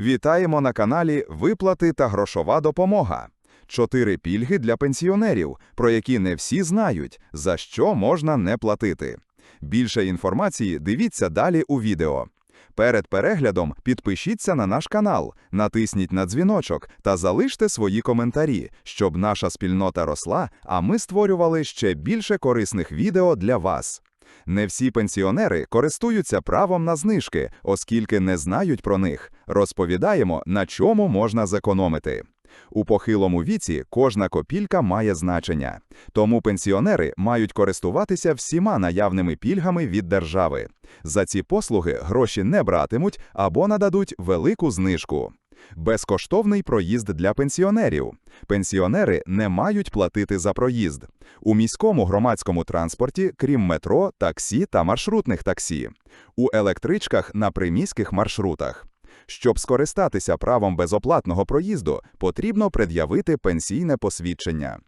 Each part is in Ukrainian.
Вітаємо на каналі Виплати та грошова допомога. Чотири пільги для пенсіонерів, про які не всі знають, за що можна не платити. Більше інформації дивіться далі у відео. Перед переглядом підпишіться на наш канал, натисніть на дзвіночок та залиште свої коментарі, щоб наша спільнота росла, а ми створювали ще більше корисних відео для вас. Не всі пенсіонери користуються правом на знижки, оскільки не знають про них. Розповідаємо, на чому можна зекономити. У похилому віці кожна копілька має значення. Тому пенсіонери мають користуватися всіма наявними пільгами від держави. За ці послуги гроші не братимуть або нададуть велику знижку. Безкоштовний проїзд для пенсіонерів. Пенсіонери не мають платити за проїзд. У міському громадському транспорті, крім метро, таксі та маршрутних таксі. У електричках на приміських маршрутах. Щоб скористатися правом безоплатного проїзду, потрібно пред'явити пенсійне посвідчення.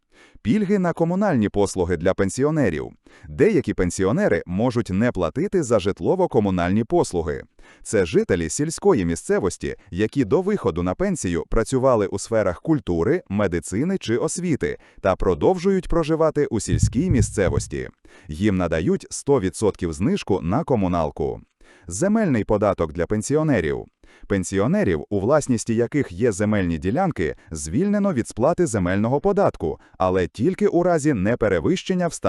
Пільги на комунальні послуги для пенсіонерів. Деякі пенсіонери можуть не платити за житлово-комунальні послуги. Це жителі сільської місцевості, які до виходу на пенсію працювали у сферах культури, медицини чи освіти та продовжують проживати у сільській місцевості. Їм надають 100% знижку на комуналку. Земельний податок для пенсіонерів. Пенсіонерів, у власності яких є земельні ділянки, звільнено від сплати земельного податку, але тільки у разі неперевищення встановленого